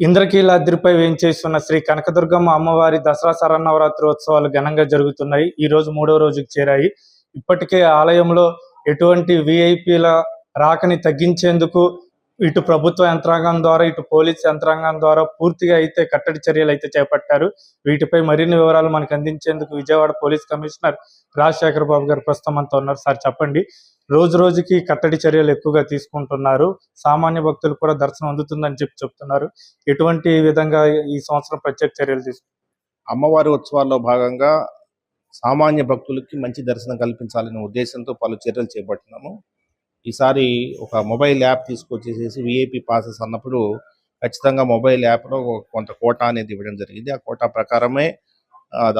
ఇంద్రకీలాద్రిపై వేయించేస్తున్న శ్రీ కనకదుర్గమ్మ అమ్మవారి దసరా శరన్నవరాత్రి ఉత్సవాలు ఘనంగా జరుగుతున్నాయి. ఈ రోజు మూడో రోజుకి చేరాయి. ఇప్పటికే ఆలయంలో ఎటువంటి విఐపీల రాకని తగ్గించేందుకు ఇటు ప్రభుత్వ యంత్రాంగం ద్వారా ఇటు పోలీస్ యంత్రాంగం ద్వారా పూర్తిగా అయితే కట్టడి చర్యలు అయితే చేపట్టారు. వీటిపై మరిన్ని వివరాలు మనకు అందించేందుకు విజయవాడ పోలీస్ కమిషనర్ రాజశేఖర్ బాబు గారు ప్రస్తుతం అంతా ఉన్నారు. సార్ చెప్పండి. రోజు రోజుకి కట్టడి చర్యలు ఎక్కువగా తీసుకుంటున్నారు. సామాన్య భక్తులు కూడా దర్శనం అందుతుందని చెప్పి చెప్తున్నారు. ఎటువంటి విధంగా ఈ సంవత్సరం ప్రత్యేక చర్యలు తీసుకుంటారు అమ్మవారి ఉత్సవాల్లో భాగంగా సామాన్య భక్తులకి మంచి దర్శనం కల్పించాలనే ఉద్దేశంతో పలు చర్యలు చేపట్టినాము. ఈసారి ఒక మొబైల్ యాప్ తీసుకొచ్చేసేసి విఐపి పాసెస్ అన్నప్పుడు ఖచ్చితంగా మొబైల్ యాప్లో కొంత కోటా అనేది ఇవ్వడం జరిగింది. ఆ కోటా ప్రకారమే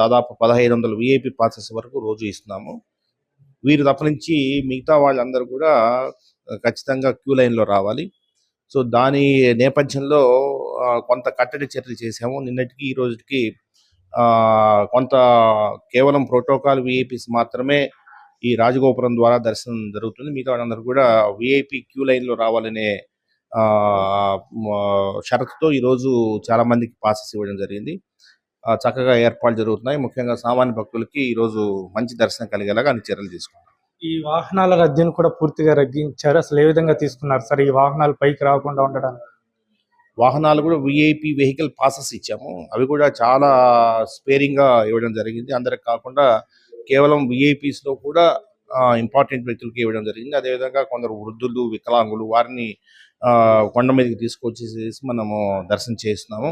దాదాపు పదహైదు వందల విఐపి పాసెస్ వరకు రోజు ఇస్తున్నాము. వీరు తప్పనించి మిగతా వాళ్ళందరూ కూడా ఖచ్చితంగా క్యూ లైన్లో రావాలి. సో దాని నేపథ్యంలో కొంత కట్టడి చర్యలు చేసాము నిన్నటికి ఈ రోజుకి కొంత కేవలం ప్రోటోకాల్ విఐపీస్ మాత్రమే ఈ రాజగోపురం ద్వారా దర్శనం జరుగుతుంది. మిగతా వాళ్ళందరూ కూడా విఐపీ క్యూ లైన్లో రావాలనే షరతుతో ఈరోజు చాలామందికి పాసెస్ ఇవ్వడం జరిగింది. చక్కగా ఏర్పాట్లు జరుగుతున్నాయి. ముఖ్యంగా సామాన్య భక్తులకి ఈరోజు మంచి దర్శనం కలిగేలాగా అన్ని చర్యలు తీసుకుంటాం ఈ వాహనాల రద్దీని కూడా పూర్తిగా రగ్గించారు అసలు ఏ విధంగా తీసుకున్నారు? సార్ ఈ వాహనాలు పైకి రాకుండా ఉండడానికి? వాహనాలు కూడా విఐపి వెహికల్ పాసెస్ ఇచ్చాము. అవి కూడా చాలా స్పేరింగ్గా ఇవ్వడం జరిగింది. అందరికి కాకుండా కేవలం VIPs లో కూడా ఇంపార్టెంట్ వ్యక్తులకి ఇవ్వడం జరిగింది. అదేవిధంగా కొందరు వృద్ధులు వికలాంగులు వారిని కొండ మీదకి తీసుకొచ్చేసేసి మనము దర్శనం చేస్తున్నాము.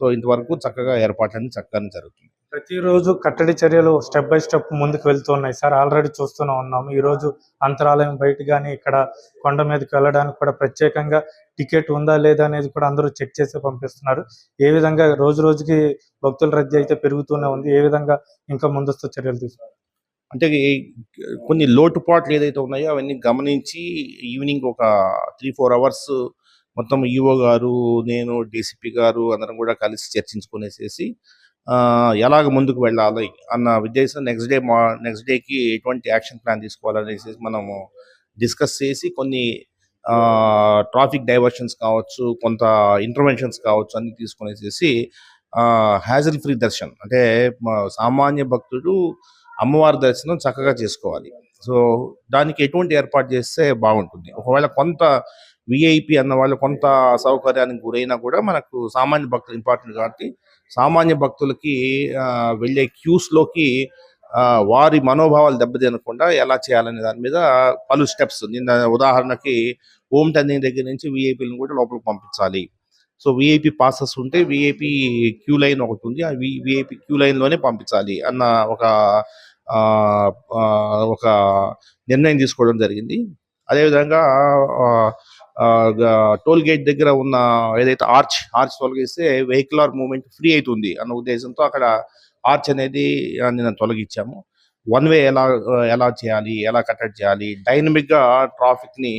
సో ఇంతవరకు చక్కగా ఏర్పాట్లన్నీ చక్కగానే జరుగుతుంది ప్రతిరోజు కట్టడి చర్యలు స్టెప్ బై స్టెప్ ముందుకు వెళ్తున్నాయి సార్. ఆల్రెడీ చూస్తూనే ఉన్నాము ఈ రోజు అంతరాలయం బయట కానీ ఇక్కడ కొండ మీదకి వెళ్ళడానికి కూడా ప్రత్యేకంగా టికెట్ ఉందా లేదా అనేది కూడా అందరూ చెక్ చేసి పంపిస్తున్నారు. ఏ విధంగా రోజు రోజుకి భక్తుల రద్దీ అయితే పెరుగుతూనే ఉంది ఏ విధంగా ఇంకా ముందస్తు చర్యలు తీసుకున్నారు అంటే కొన్ని లోటుపాట్లు ఏదైతే ఉన్నాయో అవన్నీ గమనించి ఈవినింగ్ ఒక త్రీ ఫోర్ అవర్స్ మొత్తం ఈఓ గారు నేను డీసీపీ గారు అందరం కూడా కలిసి చర్చించుకునేసేసి ఎలాగ ముందుకు వెళ్ళాలి అన్న ఉద్దేశం నెక్స్ట్ డే మా నెక్స్ట్ డేకి ఎటువంటి యాక్షన్ ప్లాన్ తీసుకోవాలనేసి మనము డిస్కస్ చేసి కొన్ని ట్రాఫిక్ డైవర్షన్స్ కావచ్చు కొంత ఇంటర్వెన్షన్స్ కావచ్చు అన్ని తీసుకునేసేసి హ్యాజల్ ఫ్రీ దర్శన్. అంటే మా- సామాన్య భక్తుడు అమ్మవారి దర్శనం చక్కగా చేసుకోవాలి. సో దానికి ఎటువంటి ఏర్పాటు చేస్తే బాగుంటుంది. ఒకవేళ కొంత విఐపి అన్న వాళ్ళు కొంత సౌకర్యానికి గురైనా కూడా మనకు సామాన్య భక్తులు ఇంపార్టెంట్ కాబట్టి సామాన్య భక్తులకి వెళ్ళే క్యూస్లోకి వారి మనోభావాలు దెబ్బతినకుండా ఎలా చేయాలనే దాని మీద పలు స్టెప్స్ నిన్న ఉదాహరణకి హోమ్ టర్నింగ్ దగ్గర నుంచి విఐపీలను కూడా లోపలికి పంపించాలి. సో విఐపి పాసెస్ ఉంటే విఐపి క్యూ లైన్ ఒకటి ఉంది. ఆ విఐపి క్యూ లైన్లోనే పంపించాలి అన్న ఒక ఒక నిర్ణయం తీసుకోవడం జరిగింది. అదేవిధంగా టోల్ గేట్ దగ్గర ఉన్న ఏదైతే ఆర్చ్ ఆర్చ్ తొలగిస్తే వెహికులర్ మూవ్మెంట్ ఫ్రీ అవుతుంది అన్న ఉద్దేశంతో అక్కడ ఆర్చ్ అనేది నిన్న తొలగించాము. వన్ వే ఎలా ఎలా చేయాలి ఎలా కట్టడి చేయాలి డైనమిక్గా ట్రాఫిక్ని ట్రాఫిక్ని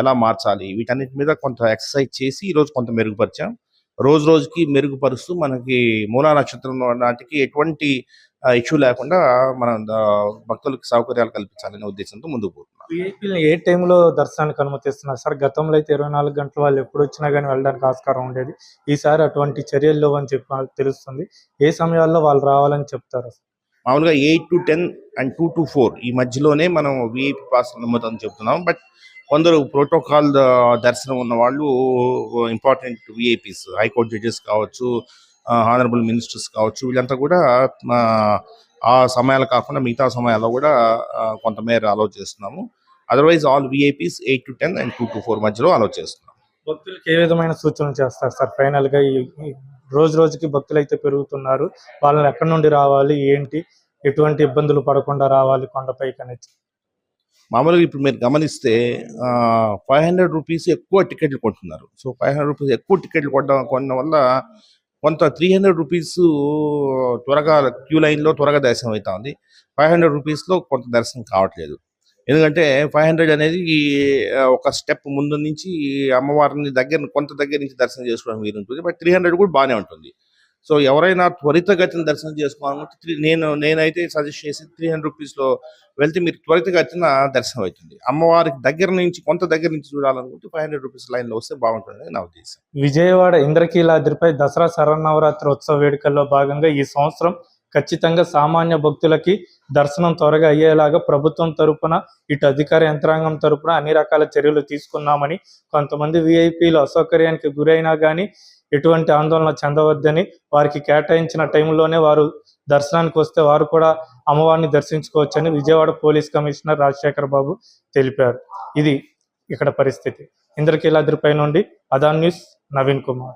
ఎలా మార్చాలి వీటన్నిటి మీద కొంత ఎక్సర్సైజ్ చేసి ఈ రోజు కొంత మెరుగుపరిచాం. రోజు రోజుకి మెరుగుపరుస్తూ మనకి మూలా నక్షత్రం నాటికి ఎటువంటి ఇష్యూ లేకుండా మనం భక్తులకు సౌకర్యాలు కల్పించాలనే ఉద్దేశంతో ముందుకు పోతున్నాం ఏ టైంలో దర్శనానికి అనుమతిస్తున్నారు? సార్ గతంలో అయితే ఇరవై నాలుగు గంటలు వాళ్ళు ఎప్పుడు వచ్చినా కానీ వెళ్ళడానికి ఆస్కారం ఉండేది. ఈసారి అటువంటి చర్యలు అని చెప్పి నాకు తెలుస్తుంది. ఏ సమయాల్లో వాళ్ళు రావాలని చెప్తారు? మామూలుగా eight to ten and two to four ఈ మధ్యలోనే మనం విఐపి పాస్ నమ్మదని చెప్తున్నాం. బట్ కొందరు ప్రోటోకాల్ దర్శనం ఉన్న వాళ్ళు important VIPs high court judges కావచ్చు ఆనరబుల్ మినిస్టర్స్ కావచ్చు వీళ్ళంతా కూడా ఆ, సమయాలు కాకుండా మిగతా సమయాల్లో కూడా కొంతమేర అలౌ చేస్తున్నాము. Otherwise all VIPs eight to ten and two to four మధ్యలో అలౌ చేస్తున్నాం. భక్తులకు ఏ విధమైన సూచనలు చేస్తారు సార్? ఫైనల్గా ఈ ఈ రోజు రోజుకి భక్తులు అయితే పెరుగుతున్నారు. వాళ్ళని ఎక్కడి నుండి రావాలి? ఏంటి? ఎటువంటి ఇబ్బందులు పడకుండా రావాలి కొండపైకి అనేది మామూలుగా ఇప్పుడు మీరు గమనిస్తే ఫైవ్ హండ్రెడ్ రూపీస్ ఎక్కువ టికెట్లు కొంటున్నారు. సో ఫైవ్ హండ్రెడ్ రూపీస్ ఎక్కువ టికెట్లు కొనడం కొనడం వల్ల కొంత త్రీ హండ్రెడ్ రూపీస్ త్వరగా క్యూ లైన్లో త్వరగా దర్శనం అవుతుంది ఫైవ్ హండ్రెడ్ రూపీస్లో కొంత దర్శనం కావట్లేదు. ఎందుకంటే ఫైవ్ హండ్రెడ్ అనేది ఈ, ఒక స్టెప్ ముందు నుంచి అమ్మవారిని దగ్గర కొంత దగ్గర నుంచి దర్శనం చేసుకోవడం వీలు ఉంటుంది బట్ త్రీ హండ్రెడ్ కూడా బాగానే ఉంటుంది. సో ఎవరైనా త్వరితగతిన దర్శనం చేసుకోవాలంటే త్రీ- నేను నేనైతే సజెస్ట్ చేసి త్రీ హండ్రెడ్ రూపీస్లో వెళ్తే మీరు త్వరితగతిన దర్శనం అవుతుంది. అమ్మవారికి దగ్గర నుంచి కొంత దగ్గర నుంచి చూడాలనుకుంటే ఫైవ్ హండ్రెడ్ రూపీస్ లైన్లో వస్తే బాగుంటుంది నా ఉద్దేశం. విజయవాడ ఇంద్రకీలాద్రిపై దసరా శరన్నవరాత్రి ఉత్సవ వేడుకల్లో భాగంగా ఈ సంవత్సరం ఖచ్చితంగా సామాన్య భక్తులకి దర్శనం త్వరగా అయ్యేలాగా ప్రభుత్వం తరపున ఇటు అధికార యంత్రాంగం తరపున అన్ని రకాల చర్యలు తీసుకున్నామని కొంతమంది విఐపీలు అసౌకర్యానికి గురైనా కానీ ఎటువంటి ఆందోళన చెందవద్దని వారికి కేటాయించిన టైంలోనే వారు దర్శనానికి వస్తే వారు కూడా అమ్మవారిని దర్శించుకోవచ్చని విజయవాడ పోలీస్ కమిషనర్ రాజశేఖర్ బాబు తెలిపారు. ఇది ఇక్కడ పరిస్థితి. ఇంద్రకీలాద్రిపై నుండి అదాన్ న్యూస్ నవీన్ కుమార్.